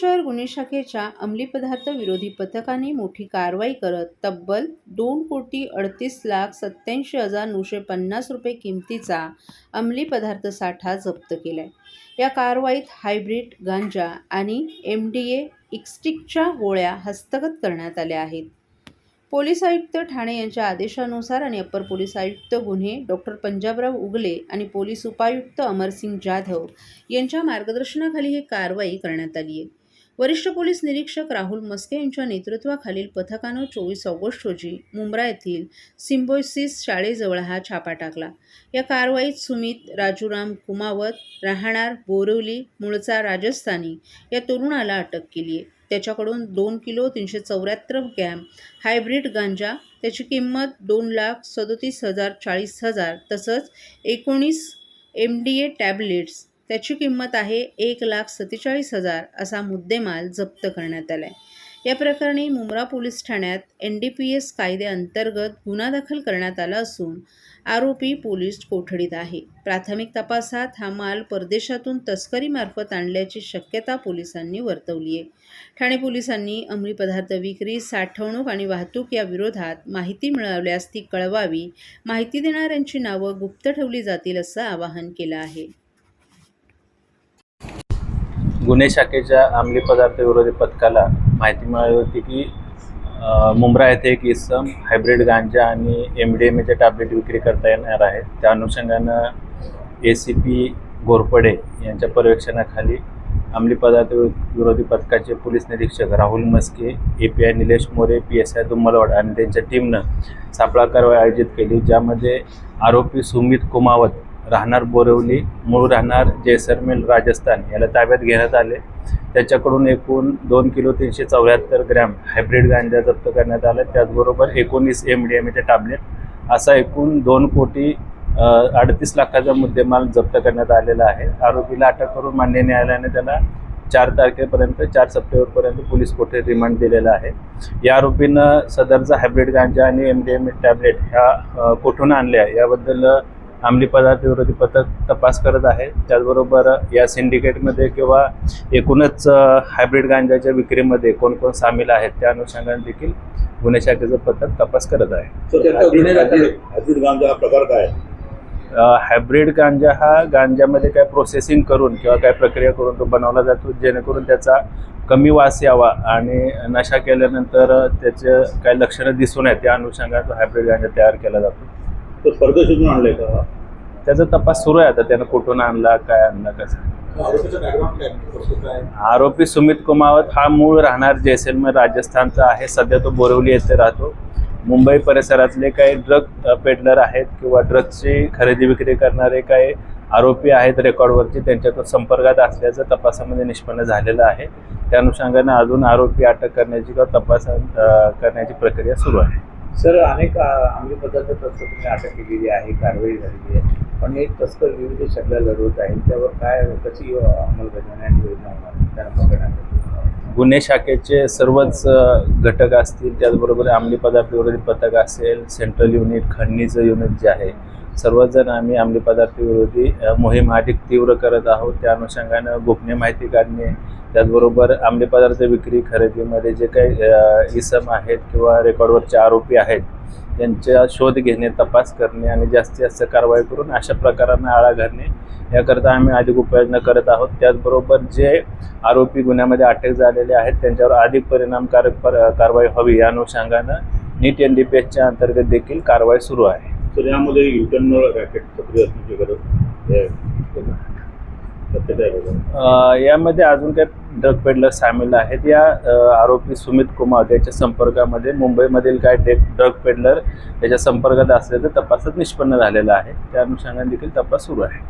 शहर गुन्हे शाखेच्या अंमली पदार्थ विरोधी पथकाने मोठी कारवाई करत तब्बल दोन कोटी अडतीस लाख सत्याऐंशी हजार नऊशे पन्नास रुपये किमतीचा अंमली पदार्थ साठा जप्त केला आहे या कारवाईत हायब्रिड गांजा आणि एम डी ए इक्स्टिकच्या गोळ्या हस्तगत करण्यात आल्या आहेत. पोलीस आयुक्त ठाणे यांच्या आदेशानुसार आणि अप्पर पोलीस आयुक्त गुन्हे डॉक्टर पंजाबराव उगले आणि पोलीस उपायुक्त अमरसिंग जाधव यांच्या मार्गदर्शनाखाली ही कारवाई करण्यात आली आहे वरिष्ठ पोलीस निरीक्षक राहुल मस्के यांच्या नेतृत्वाखालील पथकानं चोवीस ऑगस्ट रोजी मुंब्रा येथील सिम्बोसिस शाळेजवळ हा छापा टाकला. या कारवाईत सुमित राजूराम कुमावत राहणार बोरिवली मूळचा राजस्थानी या तरुणाला अटक केली आहे. त्याच्याकडून दोन किलो तीनशे चौऱ्याहत्तर ग्रॅम हायब्रिड गांजा त्याची किंमत दोन लाख सदोतीस हजार चाळीस हजार तसंच एकोणीस एम डी ए टॅबलेट्स त्याची किंमत आहे एक लाख सत्तेचाळीस हजार असा मुद्देमाल जप्त करण्यात आला आहे या प्रकरणी मुंब्रा पोलीस ठाण्यात एन डी पी एस कायद्याअंतर्गत गुन्हा दाखल करण्यात आला असून आरोपी पोलीस कोठडीत आहे. प्राथमिक तपासात हा माल परदेशातून तस्करीमार्फत आणल्याची शक्यता पोलिसांनी वर्तवली आहे. ठाणे पोलिसांनी अंमली पदार्थ विक्री साठवणूक आणि वाहतूक या विरोधात माहिती मिळवल्यास ती कळवावी माहिती देणाऱ्यांची नावं गुप्त ठेवली जातील असं आवाहन केलं आहे. गुन्हे शाखेच्या अंमली पदार्थ विरोधी पथकाला माहिती मिळाली होती की मुंब्रा येथे एक इसम हायब्रिड गांजा आणि एम डी एम एच्या टॅबलेट विक्री करता येणार आहे. त्या अनुषंगानं ए सी पी घोरपडे यांच्या पर्यवेक्षणाखाली अंमली पदार्थ वि- विरोधी पथकाचे पोलीस निरीक्षक Rahul Maske A P I Nilesh More P S I Dummalwad आणि त्यांच्या टीमनं सापळा कारवाई आयोजित केली ज्यामध्ये आरोपी सुमित कुमावत राहणार बोरिवली मूळ राहणार जैसलमेर राजस्थान याला ताब्यात घेण्यात आले. त्याच्याकडून एकूण दोन किलो तीनशे चौऱ्याहत्तर ग्रॅम हायब्रिड गांजा जप्त करण्यात आला. त्याचबरोबर एकोणीस एम डी एम एचे टॅबलेट असा एकूण दोन कोटी अडतीस लाखाचा मुद्देमाल जप्त करण्यात आलेला आहे. आरोपीला अटक करून मान्य न्यायालयाने त्याला चार तारखेपर्यंत चार सप्टेंबरपर्यंत पोलीस कोठे रिमांड दिलेला आहे. या आरोपीनं सदरचा हायब्रिड गांजा आणि एम डी एम टॅबलेट ह्या कुठून आणल्या? याबद्दल अंमली पदार्थ विरोधी पथक तपास करत आहे. त्याचबरोबर या सिंडिकेटमध्ये किंवा एकूणच हायब्रिड गांजाच्या विक्रीमध्ये कोण कोण सामील आहेत त्या अनुषंगाने देखील गुन्हे शाखेचं पथक तपास करत आहे. हायब्रिड गांजा हा प्रकार काय? आहे? अ, हायब्रिड गांजा हा गांजामध्ये काय प्रोसेसिंग करून किंवा काय प्रक्रिया करून तो बनवला जातो जेणेकरून त्याचा कमी वास यावा आणि नशा केल्यानंतर त्याचे काय लक्षणं दिसून आहेत त्या अनुषंगाने तो हायब्रिड गांजा तयार केला जातो. तो परदेशातून आणलाय का? त्याचा तपास सुरू आहे आता. त्यानं कुठून आणला काय आणला कसं आरोपी सुमित कुमावत हा मूळ राहणार जैसलमेर राजस्थानचा आहे. सध्या तो बोरिवली येथे राहतो. मुंबई परिसरातले काही ड्रग पेडलर आहेत किंवा ड्रग्सची खरेदी विक्री करणारे काही आरोपी आहेत रेकॉर्डवरचे त्यांच्या तो संपर्कात असल्याचं तपासामध्ये निष्पन्न झालेलं आहे. त्या अनुषंगाने अजून आरोपी अटक करण्याची किंवा तपास करण्याची प्रक्रिया सुरू आहे. सर अनेक अ, अंमली पदार्थ तस्कर तुम्ही अटक केलेली आहे कारवाई झालेली आहे. पण एक तस्कर विविध शक्ला लढवत आहे. त्यावर काय कशी अ, अंमलबजावणी आणि योजना होणार? त्यांना गुन्हे शाखेचे सर्वच घटक असतील. त्याचबरोबर अंमली पदार्थ विरोधी पथक असेल सेंट्रल युनिट खंडणीचं युनिट जे आहे सर्वजण आम्ही अंमली पदार्थ विरोधी मोहीम अधिक तीव्र करत आहोत. त्या अनुषंगानं गोपनीय माहिती काढणे त्याचबरोबर अंमली पदार्थ विक्री खरेदीमध्ये जे काही इसम आहेत किंवा रेकॉर्डवरचे आरोपी आहेत त्यांचा शोध घेणे तपास करणे आणि जास्तीत जास्त कारवाई करून अशा प्रकारांना आळा घालणे याकरता आम्ही अधिक उपाययोजना करत आहोत. त्याचबरोबर जे आरोपी गुन्ह्यामध्ये अटक झालेले आहेत त्यांच्यावर अधिक परिणामकारक पर- कारवाई हवी. या अनुषंगानं नीट एन डी पी एसच्या अंतर्गत देखील कारवाई सुरू आहे. तर यामध्ये युटर्न रॅकेट सक्रिय असण्याची गरज यामध्ये अजून काही ड्रग पेडलर सामील आहेत. या आरोपी सुमित कुमार याच्या संपर्कामध्ये मुंबईमधील काय डे ड्रग पेडलर याच्या संपर्कात असल्याचं तपासात निष्पन्न झालेलं आहे. त्या अनुषंगाने देखील तपास सुरू आहे.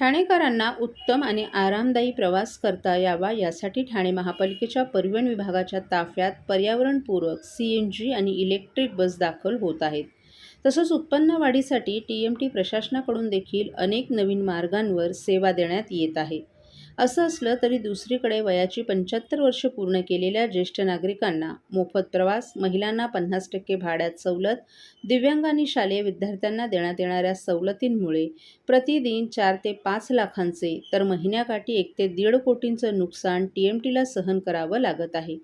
ठाणेकरांना उत्तम आणि आरामदायी प्रवास करता यावा यासाठी ठाणे महापालिकेच्या परिवहन विभागाच्या ताफ्यात पर्यावरणपूरक सी एन जी आणि इलेक्ट्रिक बस दाखल होत आहेत. तसंच उत्पन्न वाढीसाठी टी एम टी प्रशासनाकडून देखील अनेक नवीन मार्गांवर सेवा देण्यात येत आहे. असं असलं तरी दुसरीकडे वयाची पंच्याहत्तर वर्ष पूर्ण केलेल्या ज्येष्ठ नागरिकांना मोफत प्रवास महिलांना पन्नास टक्के भाड्यात सवलत दिव्यांग आणि शालेय विद्यार्थ्यांना देण्यात येणाऱ्या सवलतींमुळे प्रतिदिन चार ते पाच लाखांचे तर महिन्याकाठी एक ते दीड कोटींचं नुकसान टी एम टीला सहन करावं लागत आहे.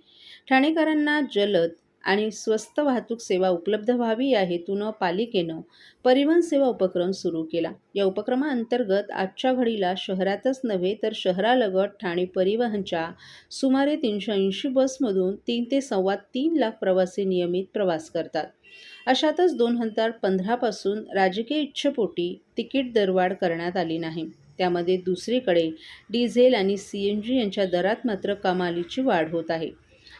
ठाणेकरांना जलद आणि स्वस्त वाहतूक सेवा उपलब्ध व्हावी या हेतूनं पालिकेनं परिवहन सेवा उपक्रम सुरू केला. या उपक्रमाअंतर्गत आजच्या घडीला शहरातच नव्हे तर शहरालगत ठाणे परिवहनच्या सुमारे तीनशे ऐंशी बसमधून तीन ते सव्वा तीन लाख प्रवासी नियमित प्रवास करतात. अशातच दोन हजार पंधरापासून राजकीय इच्छेपोटी तिकीट दरवाढ करण्यात आली नाही. त्यामध्ये दुसरीकडे डिझेल आणि सी एन जी यांच्या दरात मात्र कमालीची वाढ होत आहे.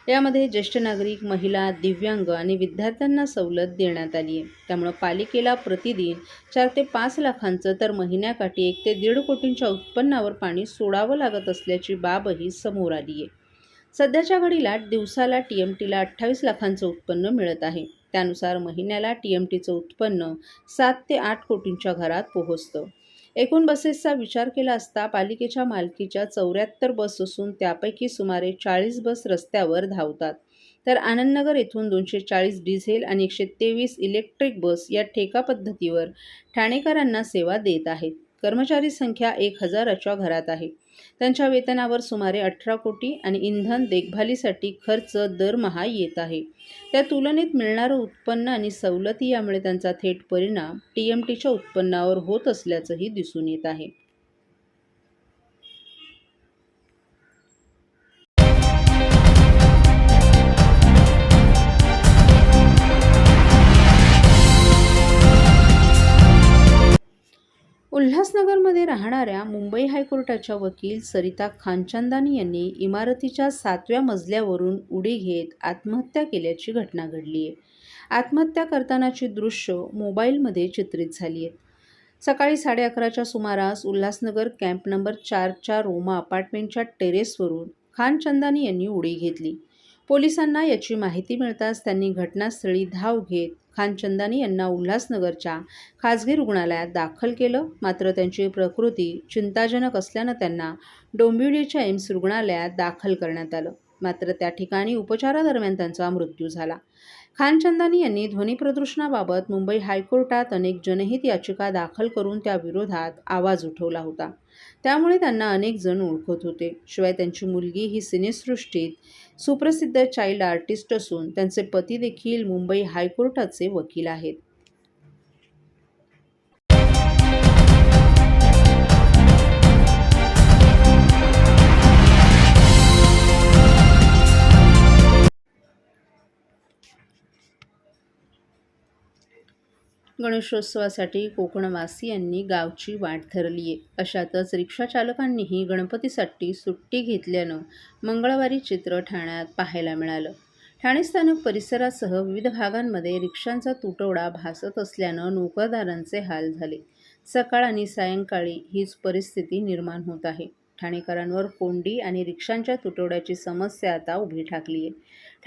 यामध्ये ज्येष्ठ नागरिक महिला दिव्यांग आणि विद्यार्थ्यांना सवलत देण्यात आली आहे. त्यामुळं पालिकेला प्रतिदिन चार ते पाच लाखांचं तर महिन्याकाठी एक ते दीड कोटींच्या उत्पन्नावर पाणी सोडावं लागत असल्याची बाबही समोर आली आहे. सध्याच्या घडीला दिवसाला टी एम टीला अठ्ठावीस लाखांचं उत्पन्न मिळत आहे. त्यानुसार महिन्याला टी एम टीचं उत्पन्न सात ते आठ कोटींच्या घरात पोहोचतं. एकूण बसेसचा विचार केला असता पालिकेच्या मालकीच्या चौऱ्याहत्तर बस असून त्यापैकी सुमारे चाळीस बस रस्त्यावर धावतात. तर आनंदनगर येथून दोनशे चाळीस डिझेल आणि एकशे तेवीस इलेक्ट्रिक बस या ठेका पद्धतीवर ठाणेकरांना सेवा देत आहेत. कर्मचारी संख्या एक हजाराच्या घरात आहे. त्यांच्या वेतनावर सुमारे अठरा कोटी आणि इंधन देखभालीसाठी खर्च दरमहा येत आहे. त्या तुलनेत मिळणारं उत्पन्न आणि सवलती यामुळे त्यांचा थेट परिणाम टी एम टीच्या उत्पन्नावर होत असल्याचंही दिसून येत आहे. उल्हासनगरमध्ये राहणाऱ्या मुंबई हायकोर्टाच्या वकील सरिता खानचंदानी यांनी इमारतीच्या सातव्या मजल्यावरून उडी घेत आत्महत्या केल्याची घटना घडली आहे. आत्महत्या करतानाची दृश्य मोबाईलमध्ये चित्रित झाली आहेत सकाळी साडे अकराच्या सुमारास उल्हासनगर कॅम्प नंबर चारच्या रोमा अपार्टमेंटच्या टेरेसवरून खानचंदानी यांनी उडी घेतली. पोलिसांना याची माहिती मिळताच त्यांनी घटनास्थळी धाव घेत खानचंदानी यांना उल्हासनगरच्या खाजगी रुग्णालयात दाखल केलं. मात्र त्यांची प्रकृती चिंताजनक असल्यानं त्यांना डोंबिवलीच्या एम्स रुग्णालयात दाखल करण्यात आलं. मात्र त्या ठिकाणी उपचारादरम्यान त्यांचा मृत्यू झाला. खानचंदानी यांनी ध्वनी प्रदूषणाबाबत मुंबई हायकोर्टात अनेक जनहित याचिका दाखल करून त्या विरोधात आवाज उठवला होता. त्यामुळे त्यांना अनेक जण ओळखत होते. शिवाय त्यांची मुलगी ही सिनेसृष्टीत सुप्रसिद्ध चाइल्ड आर्टिस्ट असून त्यांचे पती देखील मुंबई हायकोर्टाचे वकील आहेत. गणेशोत्सवासाठी कोकणवासियांनी गावची वाट धरली आहे. अशातच रिक्षाचालकांनीही गणपतीसाठी सुट्टी घेतल्यानं मंगळवारी चित्र ठाण्यात पाहायला मिळालं. ठाणे स्थानक परिसरासह विविध भागांमध्ये रिक्षांचा तुटवडा भासत असल्यानं नोकरदारांचे हाल झाले. सकाळ आणि सायंकाळी हीच परिस्थिती निर्माण होत आहे. ठाणेकरांवर कोंडी आणि रिक्षांच्या तुटवड्याची समस्या आता उभी ठाकली आहे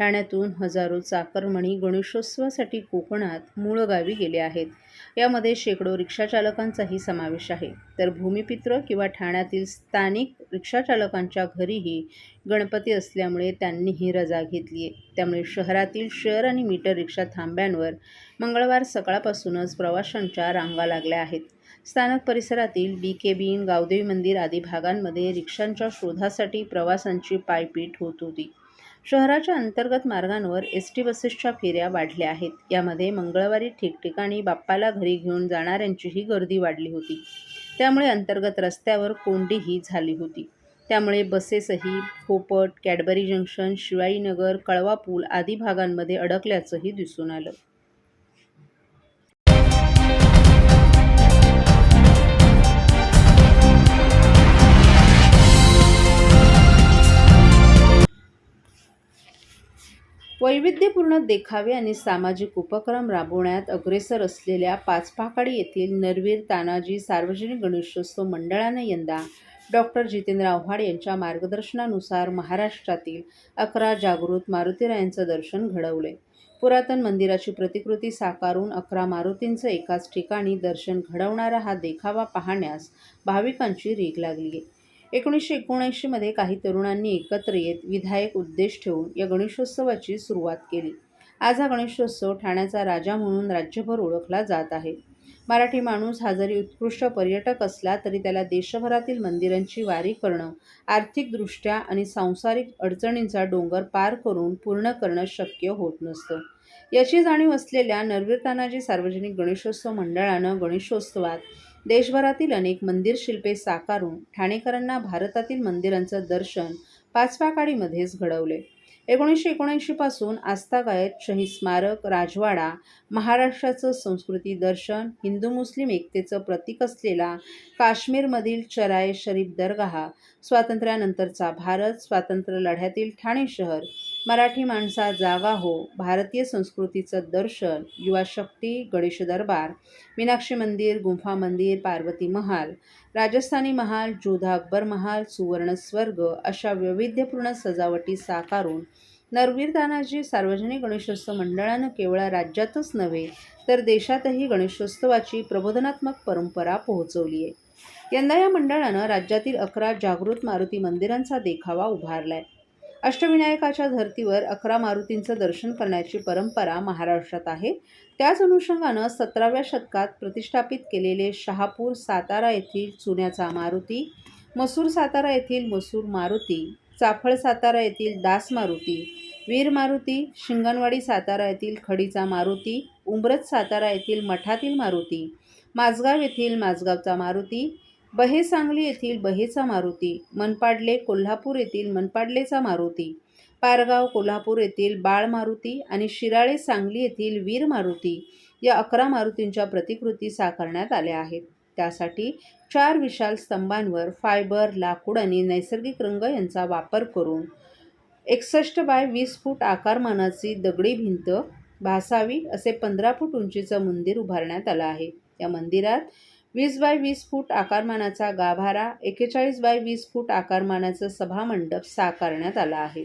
ठाण्यातून हजारो चाकरमणी गणेशोत्सवासाठी कोकणात मूळ गावी गेले आहेत. यामध्ये शेकडो रिक्षाचालकांचाही समावेश आहे. तर भूमिपित्र किंवा ठाण्यातील स्थानिक रिक्षाचालकांच्या घरीही गणपती असल्यामुळे त्यांनीही रजा घेतली आहे त्यामुळे शहरातील शेअर आणि मीटर रिक्षा थांब्यांवर मंगळवार सकाळपासूनच प्रवाशांच्या रांगा लागल्या आहेत. स्थानक परिसरातील डी के बीन गावदेवी मंदिर आदी भागांमध्ये रिक्षांच्या शोधासाठी प्रवासांची पायपीट होत होती. शहराच्या अंतर्गत मार्गांवर एस टी बसेसच्या फेऱ्या वाढल्या आहेत. यामध्ये मंगळवारी ठिकठिकाणी बाप्पाला घरी घेऊन जाणाऱ्यांचीही गर्दी वाढली होती. त्यामुळे अंतर्गत रस्त्यावर कोंडीही झाली होती. त्यामुळे बसेसही खोपट कॅडबरी जंक्शन शिवाईनगर कळवा पूल आदी भागांमध्ये अडकल्याचंही दिसून आलं. वैविध्यपूर्ण देखावे आणि सामाजिक उपक्रम राबवण्यात अग्रेसर असलेल्या पाचपाकाडी येथील नरवीर तानाजी सार्वजनिक गणेशोत्सव मंडळाने यंदा डॉक्टर जितेंद्र आव्हाड यांच्या मार्गदर्शनानुसार महाराष्ट्रातील अकरा जागृत मारुतीरायांचं दर्शन घडवले. पुरातन मंदिराची प्रतिकृती साकारून अकरा मारुतींचं एकाच ठिकाणी दर्शन घडवणारा हा देखावा पाहण्यास भाविकांची रीग लागली. आहे एकोणीसशे एकोणऐंशीमध्ये काही तरुणांनी एकत्र येत विधायक उद्देश ठेवून या गणेशोत्सवाची सुरुवात केली. आज हा गणेशोत्सव ठाण्याचा राजा म्हणून राज्यभर ओळखला जात आहे. मराठी माणूस हा जरी उत्कृष्ट पर्यटक असला तरी त्याला देशभरातील मंदिरांची वारी करणं आर्थिकदृष्ट्या आणि सांसारिक अडचणींचा डोंगर पार करून पूर्ण करणं शक्य होत नसतं. याची जाणीव असलेल्या नरवीर तानाजी सार्वजनिक गणेशोत्सव मंडळानं गणेशोत्सवात देशभरातील अनेक मंदिर शिल्पे साकारून ठाणेकरांना भारतातील मंदिरांचं दर्शन पाचव्या काडीमध्येच घडवले. एकोणीसशे एकोणऐंशीपासून आस्थागायत शहीद स्मारक राजवाडा महाराष्ट्राचं संस्कृती दर्शन हिंदू मुस्लिम एकतेचं प्रतीक असलेला काश्मीरमधील चराय शरीफ दर्गाह स्वातंत्र्यानंतरचा भारत स्वातंत्र्य लढ्यातील ठाणे शहर मराठी माणसा जागा हो भारतीय संस्कृतीचं दर्शन युवा शक्ती गणेश दरबार मीनाक्षी मंदिर गुंफा मंदिर पार्वती महाल राजस्थानी महाल जोधा अकबर महाल सुवर्ण स्वर्ग अशा वैविध्यपूर्ण सजावटी साकारून नरवीर तानाजी सार्वजनिक गणेशोत्सव मंडळानं केवळ राज्यातच नव्हे तर देशातही गणेशोत्सवाची प्रबोधनात्मक परंपरा पोहोचवली आहे. यंदा या मंडळानं राज्यातील अकरा जागृत मारुती मंदिरांचा देखावा उभारला आहे अष्टविनायकाच्या धर्तीवर अकरा मारुतींचं दर्शन करण्याची परंपरा महाराष्ट्रात आहे. त्याच अनुषंगानं सतराव्या शतकात प्रतिष्ठापित केलेले शहापूर सातारा येथील चुन्याचा मारुती मसूर सातारा येथील मसूर मारुती चाफळ सातारा येथील दास मारुती वीर मारुती शिंगणवाडी सातारा येथील खडीचा मारुती उंब्रज सातारा येथील मठातील मारुती माझगाव येथील माझगावचा मारुती बहे सांगली येथील बहेचा मारुती मनपाडले कोल्हापूर येथील मनपाडलेचा मारुती पारगाव कोल्हापूर येथील बाळ मारुती आणि शिराळे सांगली येथील वीर मारुती या अकरा मारुतींच्या प्रतिकृती साकारण्यात आल्या आहेत. त्यासाठी चार विशाल स्तंभांवर फायबर लाकूड आणि नैसर्गिक रंग यांचा वापर करून एकसष्ट बाय वीस फूट आकारमानाची दगडी भिंत भासावी असे पंधरा फूट उंचीचं मंदिर उभारण्यात आलं आहे. या मंदिरात वीस बाय वीस फूट आकारमानाचा गाभारा एकेचाळीस बाय वीस फूट आकारमानाचं सभामंडप साकारण्यात आला आहे.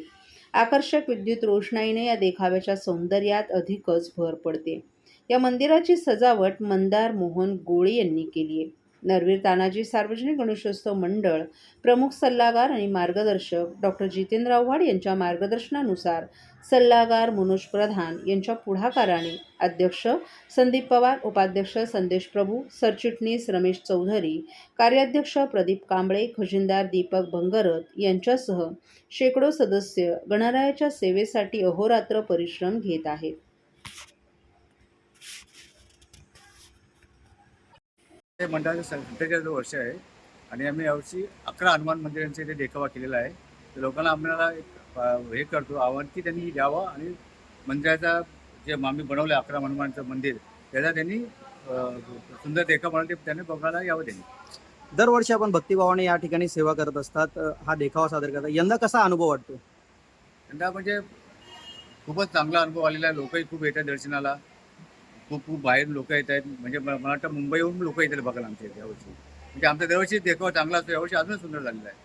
आकर्षक विद्युत रोषणाईने या देखाव्याच्या सौंदर्यात अधिकच भर पडते. या मंदिराची सजावट मंदार मोहन गोळे यांनी केली आहे नरवीर तानाजी सार्वजनिक गणेशोत्सव मंडळ प्रमुख सल्लागार आणि मार्गदर्शक डॉक्टर जितेंद्र आव्हाड यांच्या मार्गदर्शनानुसार सल्लागार मनोज प्रधान यांच्या पुढाकाराने अध्यक्ष संदीप पवार उपाध्यक्ष संदेश प्रभू सरचिटणीस रमेश चौधरी कार्याध्यक्ष प्रदीप कांबळे खजिनदार दीपक भंगरत यांच्यासह शेकडो सदस्य गणरायाच्या सेवेसाठी अहोरात्र परिश्रम घेत आहेत. हे मंडळाचं सत्तेचाळीस वर्ष आहे आणि आम्ही यावर्षी अकरा हनुमान मंदिरांचा इथे देखावा केलेला आहे. लोकांना आम्हाला एक हे करतो आव्हान की त्यांनी यावं आणि मंदिराचा जे आम्ही बनवलं अकरा हनुमानचं मंदिर त्याचा त्यांनी सुंदर देखावा बनवून ते त्यांनी बघायला यावं त्यांनी. दरवर्षी आपण भक्तिभावाने या ठिकाणी सेवा करत असतात. हा देखावा सादर करतात. यंदा कसा अनुभव वाटतो? यंदा म्हणजे खूपच चांगला अनुभव आलेला आहे. लोकही खूप येतात दर्शनाला. खूप खूप बाहेर लोक येत आहेत. म्हणजे मला वाटतं मुंबईहून लोक येतात बघायला आमच्या यावर्षी. म्हणजे आमचा दरवर्षी देखावा चांगला असतो. यावर्षी अजून सुंदर झालेला आहे.